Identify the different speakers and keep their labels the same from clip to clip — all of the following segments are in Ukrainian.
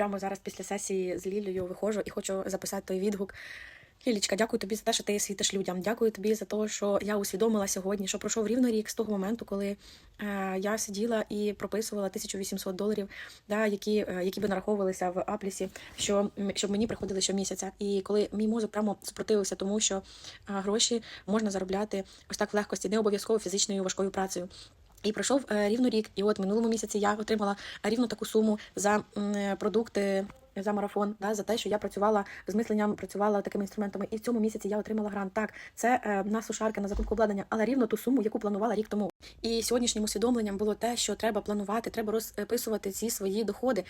Speaker 1: прямо зараз після сесії з Лілею виходжу і хочу записати той відгук. Лілічка, дякую тобі за те, що ти світиш людям. Дякую тобі за те, що я усвідомила сьогодні, що пройшов рівно рік з того моменту, коли е, я сиділа і прописувала 1800 доларів, да, які, е, які би нараховувалися в Аплісі, що, щоб мені приходили щомісяця. І коли мій мозок прямо супротивився тому, що е, гроші можна заробляти ось так в легкості, не обов'язково фізичною важкою працею. І пройшов е, рівно рік, і от минулому місяці я отримала рівно таку суму за е, продукти. За марафон, да, за те, що я працювала з мисленням, працювала такими інструментами, і в цьому місяці я отримала грант. Так, це е, на сушарки, на закупку обладнання, але рівно ту суму, яку планувала рік тому. І сьогоднішнім усвідомленням було те, що треба планувати, треба розписувати ці свої доходи,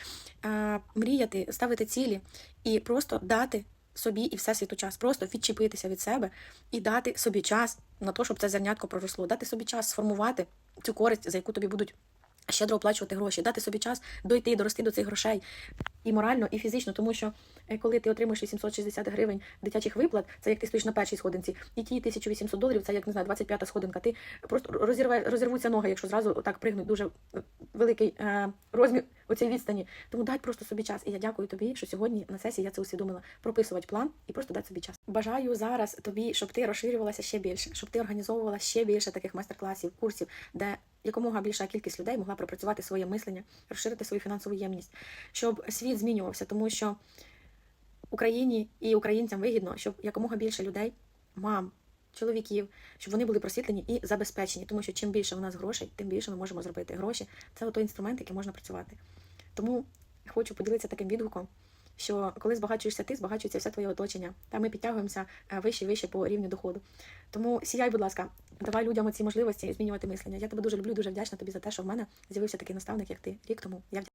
Speaker 1: е, мріяти, ставити цілі і просто дати собі і всесвіту час, просто відчепитися від себе і дати собі час на те, щоб це зернятко проросло, дати собі час сформувати цю користь, за яку тобі будуть щедро оплачувати гроші, дати собі час дойти, дорости до цих грошей і морально, і фізично, тому що е, коли ти отримуєш 860 гривень дитячих виплат, це як ти стоїш на першій сходинці, і ті 1800 доларів, це як не знаю, 25-та сходинка. Ти просто розірве, розірвуться ноги, якщо зразу так пригнуть. Дуже е, великий е, розмір оцієї відстані. Тому дай просто собі час. І я дякую тобі, що сьогодні на сесії я це усвідомила. Прописувати план і просто дати собі час. Бажаю зараз тобі, щоб ти розширювалася ще більше, щоб ти організовувала ще більше таких майстер-класів, курсів, де якомога більша кількість людей могла пропрацювати своє мислення, розширити свою фінансову ємність, щоб світ змінювався, тому що Україні і українцям вигідно, щоб якомога більше людей, мам, чоловіків, щоб вони були просвітлені і забезпечені, тому що чим більше у нас грошей, тим більше ми можемо зробити гроші. Це той інструмент, який можна працювати. Тому хочу поділитися таким відгуком, що коли збагачуєшся ти, збагачується все твоє оточення. Та ми підтягуємося е, вище і вище по рівню доходу. Тому сіяй, будь ласка, давай людям ці можливості змінювати мислення. Я тебе дуже люблю, дуже вдячна тобі за те, що в мене з'явився такий наставник, як ти рік тому. Я.